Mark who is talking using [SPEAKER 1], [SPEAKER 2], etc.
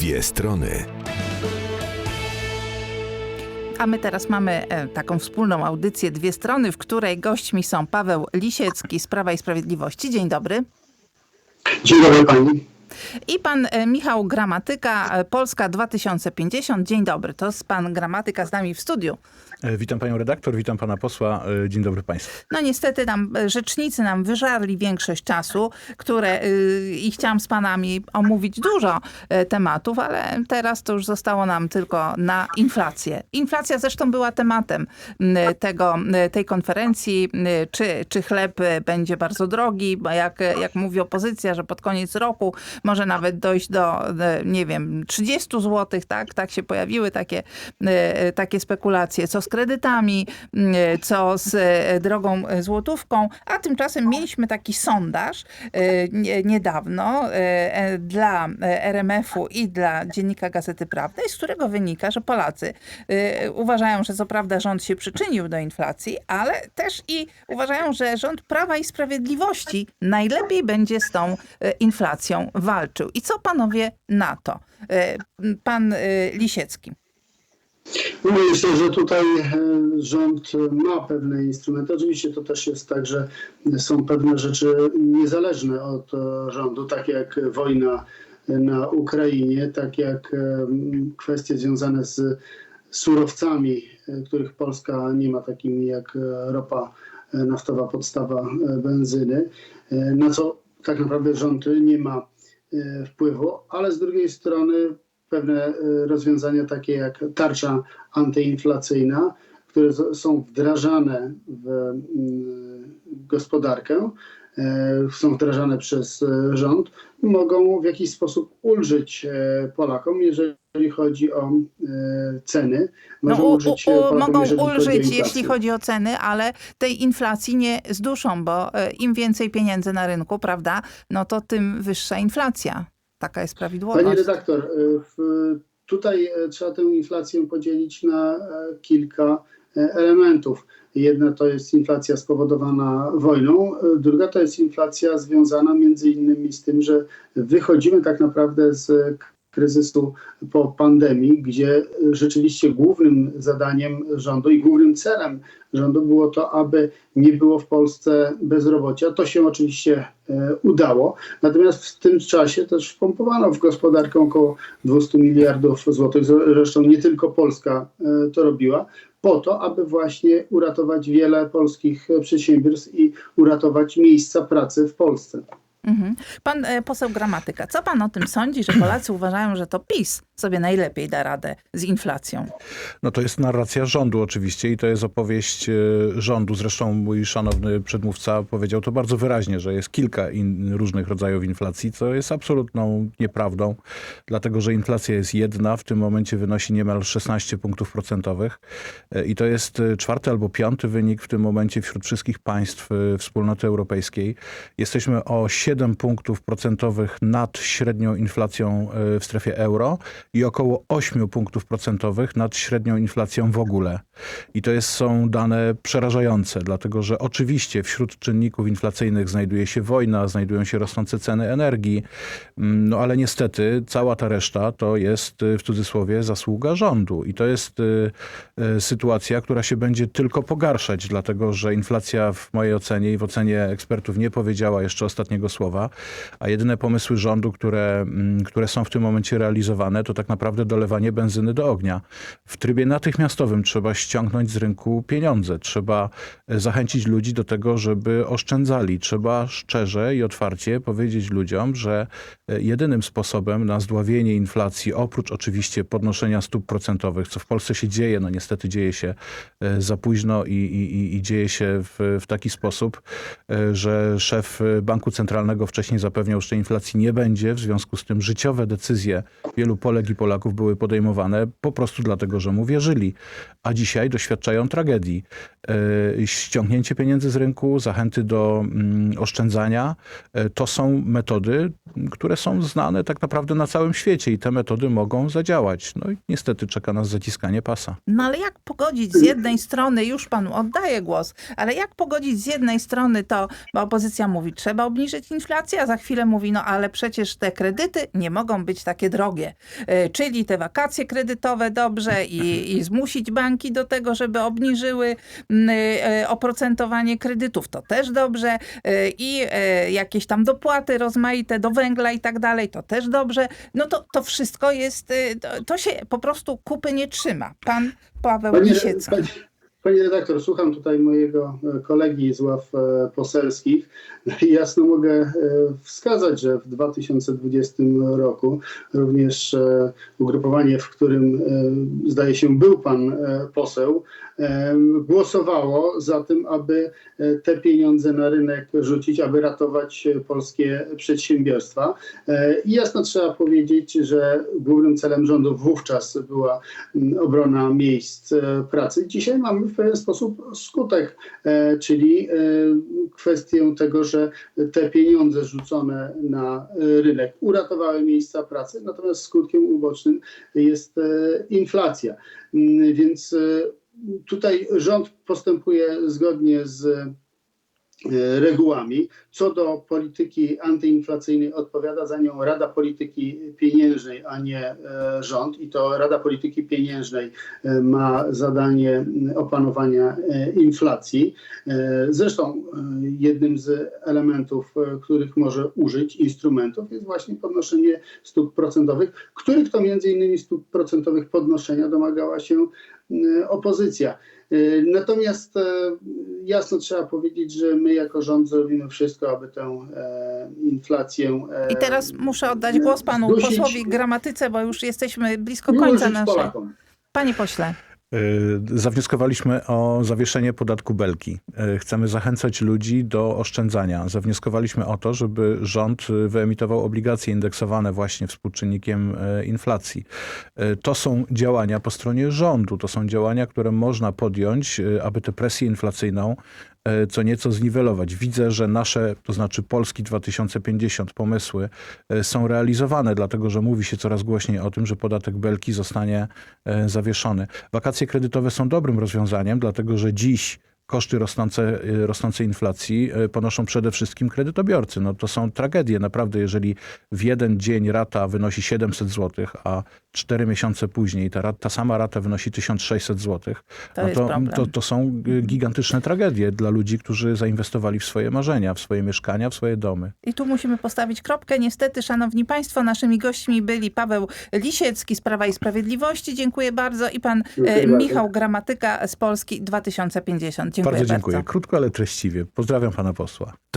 [SPEAKER 1] Dwie strony.
[SPEAKER 2] A my teraz mamy e, taką wspólną audycję Dwie Strony, w której gośćmi są Paweł Lisiecki z Prawa i Sprawiedliwości. Dzień dobry.
[SPEAKER 3] Dzień dobry pani.
[SPEAKER 2] I pan e, Michał Gramatyka, e, Polska 2050. Dzień dobry. To jest pan Gramatyka z nami w studiu.
[SPEAKER 4] E, Witam panią redaktor, witam pana posła. Dzień dobry państwu.
[SPEAKER 2] No niestety nam rzecznicy nam wyżarli większość czasu, które i chciałam z panami omówić dużo tematów, ale teraz to już zostało nam tylko na inflację. Inflacja zresztą była tematem tego, tej konferencji, czy, czy chleb będzie bardzo drogi, bo jak, jak mówi opozycja, że pod koniec roku może nawet dojść do, e, nie wiem, 30 zł, tak? Tak się pojawiły takie, e, takie spekulacje. Co z kredytami, m, co z e, drogą e, złotówką, a tymczasem mieliśmy taki sondaż e, nie- niedawno e, e, dla e, RMF-u i dla Dziennika Gazety Prawnej, z którego wynika, że Polacy e, uważają, że co prawda rząd się przyczynił do inflacji, ale też i uważają, że rząd Prawa i Sprawiedliwości najlepiej będzie z tą e, inflacją walczył. I co panowie na to? E, Pan e, Lisiecki.
[SPEAKER 3] Myślę, że tutaj e, rząd ma pewne instrumenty. Oczywiście to też jest tak, że są pewne rzeczy niezależne od rządu, takie jak wojna na Ukrainie, tak jak kwestie związane z surowcami, których Polska nie ma, takimi jak ropa naftowa, podstawa benzyny, na co tak naprawdę rząd nie ma wpływu, ale z drugiej strony pewne e, rozwiązania takie jak tarcza antyinflacyjna, które są wdrażane w mm, gospodarkę, są wdrażane przez e, rząd, mogą w jakiś sposób ulżyć e, Polakom, jeżeli chodzi o e, ceny.
[SPEAKER 2] No,
[SPEAKER 3] Mogą
[SPEAKER 2] u,
[SPEAKER 3] ulżyć e,
[SPEAKER 2] u, mogą
[SPEAKER 3] jeżeli chodzi
[SPEAKER 2] ulżyć,
[SPEAKER 3] inflację.
[SPEAKER 2] jeśli chodzi o ceny, ale tej inflacji nie zduszą, bo e, im więcej pieniędzy na rynku, prawda, no to tym wyższa inflacja. Taka jest prawidłowość.
[SPEAKER 3] Pani redaktor, w- tutaj e, trzeba tę inflację podzielić na e, kilka e, elementów. Jedna to jest inflacja spowodowana wojną, druga to jest inflacja związana między innymi z tym, że wychodzimy tak naprawdę z kryzysu po pandemii, gdzie rzeczywiście głównym zadaniem rządu i głównym celem rządu było to, aby nie było w Polsce bezrobocia. To się oczywiście e, udało. Natomiast w tym czasie też wpompowano w gospodarkę około 200 miliardów złotych. Zresztą nie tylko Polska e, to robiła, po to, aby właśnie uratować wiele polskich przedsiębiorstw i uratować miejsca pracy w Polsce.
[SPEAKER 2] Mhm. Pan e, poseł Gramatyka, co pan o tym sądzi, że Polacy uważają, że to PiS sobie najlepiej da radę z inflacją?
[SPEAKER 4] No to jest narracja rządu oczywiście i to jest opowieść e, rządu. Zresztą mój szanowny przedmówca powiedział to bardzo wyraźnie, że jest kilka różnych rodzajów inflacji, co jest absolutną nieprawdą, dlatego że inflacja jest jedna, w tym momencie wynosi niemal 16 punktów procentowych e, i to jest czwarty albo piąty wynik w tym momencie wśród wszystkich państw wspólnoty europejskiej. Jesteśmy o 7 punktów procentowych nad średnią inflacją e, w strefie euro i około 8 punktów procentowych nad średnią inflacją w ogóle. I to jest, są dane przerażające, dlatego że oczywiście wśród czynników inflacyjnych znajduje się wojna, znajdują się rosnące ceny energii, mm, no ale niestety cała ta reszta to jest y, w cudzysłowie zasługa rządu. I to jest y, sytuacja, która się będzie tylko pogarszać, dlatego że inflacja w mojej ocenie i w ocenie ekspertów nie powiedziała jeszcze ostatniego słowa, a jedyne pomysły rządu, które, mm, które są w tym momencie realizowane, to tak naprawdę dolewanie benzyny do ognia. W trybie natychmiastowym trzeba ściągnąć z rynku pieniądze, trzeba e, zachęcić ludzi do tego, żeby oszczędzali. Trzeba szczerze i otwarcie powiedzieć ludziom, że e, jedynym sposobem na zdławienie inflacji, oprócz oczywiście podnoszenia stóp procentowych, co w Polsce się dzieje, no niestety dzieje się e, za późno i, i, i- dzieje się w, w taki sposób, że szef Banku Centralnego wcześniej zapewniał, że inflacji nie będzie, w związku z tym życiowe decyzje wielu Polek i Polaków były podejmowane po prostu dlatego, że mu wierzyli, a dzisiaj doświadczają tragedii. E, ściągnięcie pieniędzy z rynku, zachęty do mm, oszczędzania. E, To są metody, które są znane tak naprawdę na całym świecie i te metody mogą zadziałać. No i niestety czeka nas zaciskanie pasa.
[SPEAKER 2] No ale jak pogodzić z jednej strony, już panu oddaję głos, ale jak pogodzić z jednej strony to, bo opozycja mówi, trzeba obniżyć inflację, a za chwilę mówi, no ale przecież te kredyty nie mogą być takie drogie. E, Czyli te wakacje kredytowe dobrze i, i zmusić banki do tego, żeby obniżyły oprocentowanie kredytów, to też dobrze. E, I jakieś tam dopłaty rozmaite do węgla i tak dalej, to też dobrze. No to, to wszystko jest, to, to się po prostu kupy nie trzyma. Pan Paweł
[SPEAKER 3] Panie,
[SPEAKER 2] Lisiecki.
[SPEAKER 3] panie, panie redaktor, słucham tutaj mojego kolegi z ław poselskich jasno mogę e, wskazać, że w 2020 roku również e, ugrupowanie, w którym e, zdaje się był pan poseł, głosowało za tym, aby te pieniądze na rynek rzucić, aby ratować polskie przedsiębiorstwa. I jasno trzeba powiedzieć, że głównym celem rządu wówczas była obrona miejsc pracy. Dzisiaj mamy w pewien sposób skutek, czyli kwestię tego, że te pieniądze rzucone na rynek uratowały miejsca pracy, natomiast skutkiem ubocznym jest e, inflacja. Mm, Więc e, tutaj rząd postępuje zgodnie z regułami. Co do polityki antyinflacyjnej odpowiada za nią Rada Polityki Pieniężnej, a nie e, rząd. I to Rada Polityki Pieniężnej e, ma zadanie opanowania e, inflacji. E, Zresztą e, jednym z elementów, e, których może użyć, instrumentów, jest właśnie podnoszenie stóp procentowych, których to między innymi stóp procentowych podnoszenia domagała się opozycja. E, Natomiast e, jasno trzeba powiedzieć, że my jako rząd zrobimy wszystko, aby tę e, inflację. E,
[SPEAKER 2] I teraz muszę oddać głos panu
[SPEAKER 3] Zdusić-
[SPEAKER 2] posłowi Gramatyce, bo już jesteśmy blisko końca naszej.
[SPEAKER 3] Polakom.
[SPEAKER 2] Panie pośle,
[SPEAKER 4] Y, Zawnioskowaliśmy o zawieszenie podatku belki. Y, Chcemy zachęcać ludzi do oszczędzania. Zawnioskowaliśmy o to, żeby rząd y, wyemitował obligacje indeksowane właśnie współczynnikiem y, inflacji. Y, To są działania po stronie rządu. To są działania, które można podjąć, y, aby tę presję inflacyjną y, co nieco zniwelować. Widzę, że nasze, to znaczy Polski 2050 pomysły y, są realizowane, dlatego że mówi się coraz głośniej o tym, że podatek belki zostanie y, zawieszony. Wakacje kredytowe są dobrym rozwiązaniem, dlatego że dziś koszty rosnące, y, rosnącej inflacji y, ponoszą przede wszystkim kredytobiorcy. No to są tragedie. Naprawdę, jeżeli w jeden dzień rata wynosi 700 zł, a 4 miesiące później ta, rat- ta sama rata wynosi 1600 zł,
[SPEAKER 2] To
[SPEAKER 4] no to, to, to są y, gigantyczne tragedie dla ludzi, którzy zainwestowali w swoje marzenia, w swoje mieszkania, w swoje domy.
[SPEAKER 2] i tu musimy postawić kropkę. Niestety, szanowni państwo, naszymi gośćmi byli Paweł Lisiecki z Prawa i Sprawiedliwości. Dziękuję bardzo. I pan
[SPEAKER 3] Dziękuję bardzo.
[SPEAKER 2] Michał Gramatyka z Polski 2050. Dziękuję
[SPEAKER 4] bardzo dziękuję. Krótko, ale treściwie. Pozdrawiam pana posła.